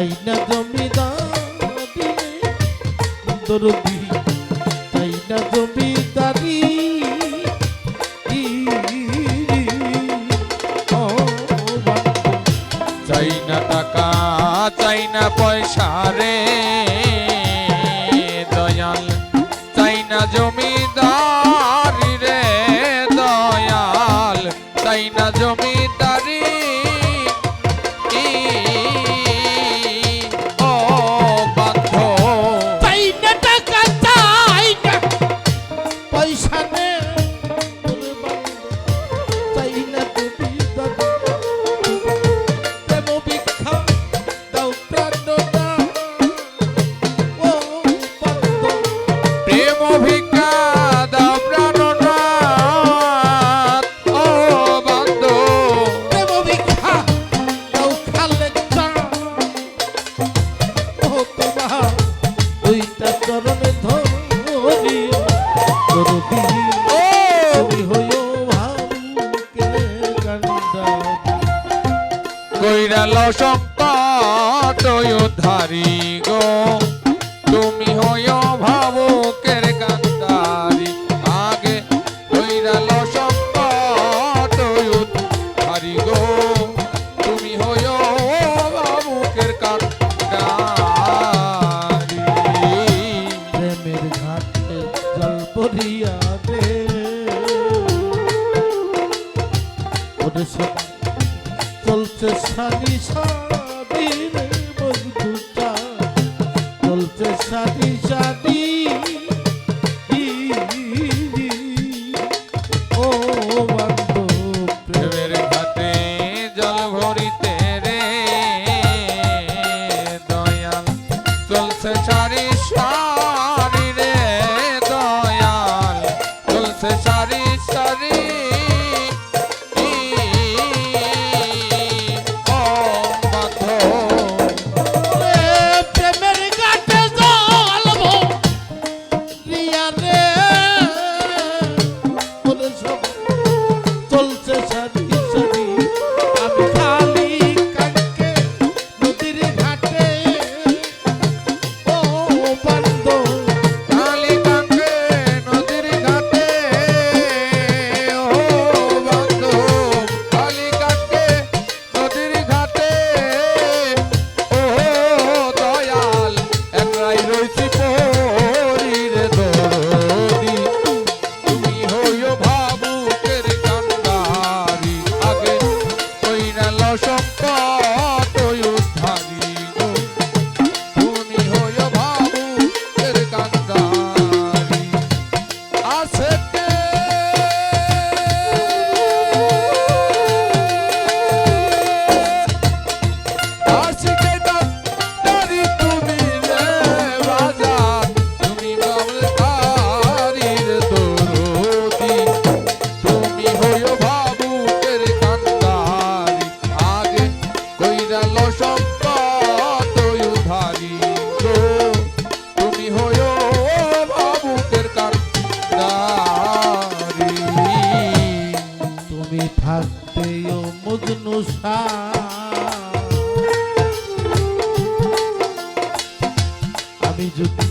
তাই না জমিদারি দরদি তাই না জমিদারি চাই না টাকা চাই না পয়সা রে। কইরাল সংকট ধারি গো। চলছে সাবি সাবি রে বন্ধু। প্রিয় মজনু আমি যদি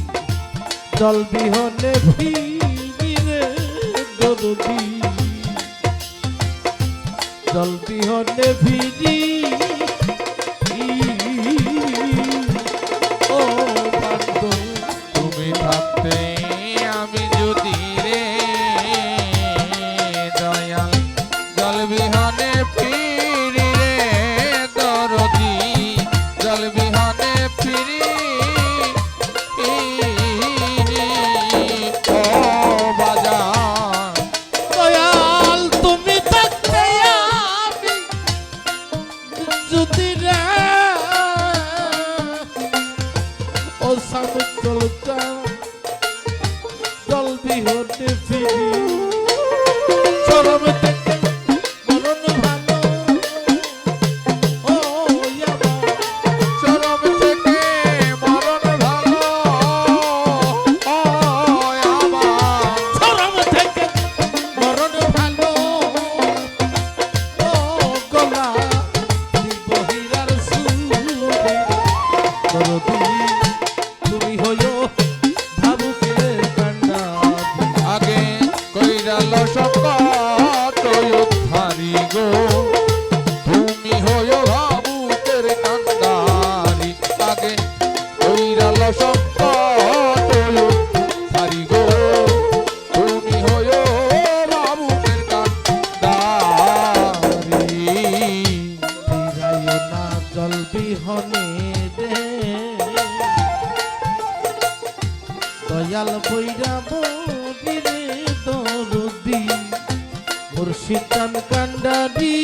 জল বিহনে ভিড়ে দরদি জল বিহনে ভিড়ি Happy ভান্ডারী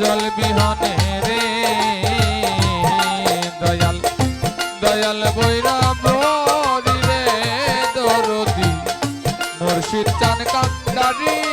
জল বিহনে রে। দয়াল দয়াল বৈরা রে দরদি। মুর্শিদ চান কান্দারী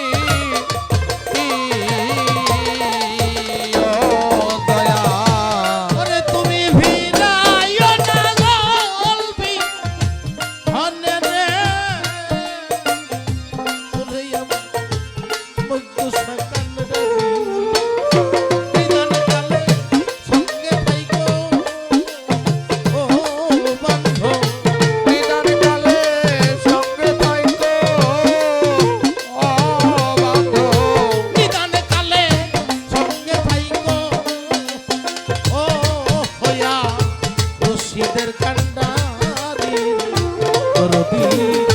করবি